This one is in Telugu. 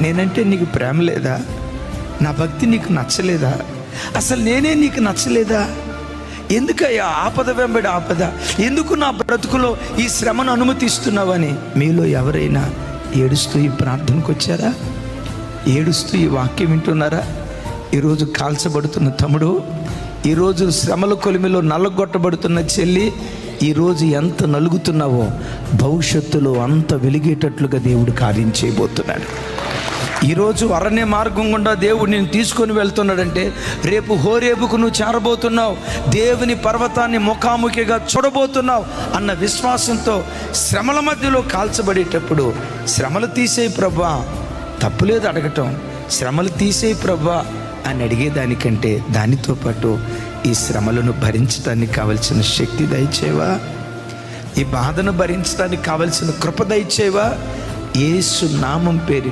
నేనంటే నీకు ప్రేమ లేదా? నా భక్తి నీకు నచ్చలేదా? అసలు నేనే నీకు నచ్చలేదా? ఎందుకయ్యా ఆపద వెంబడి ఆపద? ఎందుకు నా బ్రతుకులో ఈ శ్రమను అనుమతిస్తున్నావని? మీలో ఎవరైనా ఏడుస్తూ ఈ ప్రార్థనకు వచ్చారా? ఏడుస్తూ ఈ వాక్యం వింటున్నారా? ఈరోజు కాల్చబడుతున్న తమ్ముడు ఈరోజు శ్రమల కొలిమిలో నల్లగొట్టబడుతున్న చెల్లి ఈరోజు ఎంత నలుగుతున్నావో భవిష్యత్తులో అంత వెలిగేటట్లుగా దేవుడు కార్యం చేయబోతున్నాడు. ఈరోజు అరణ్య మార్గం గుండా దేవుడు నేను తీసుకొని వెళ్తున్నాడంటే రేపు హోరేపుకు నువ్వు చేరబోతున్నావు. దేవుని పర్వతాన్ని ముఖాముఖిగా చూడబోతున్నావు అన్న విశ్వాసంతో శ్రమల మధ్యలో కాల్చబడేటప్పుడు శ్రమలు తీసే ప్రభా తప్పులేదు అడగటం. శ్రమలు తీసే ప్రభా అని అడిగేదానికంటే దానితో పాటు ఈ శ్రమలను భరించడానికి కావలసిన శక్తి దయచేవా? ఈ బాధను భరించడానికి కావలసిన కృప దయచేవా? ఏసు నామం పేరు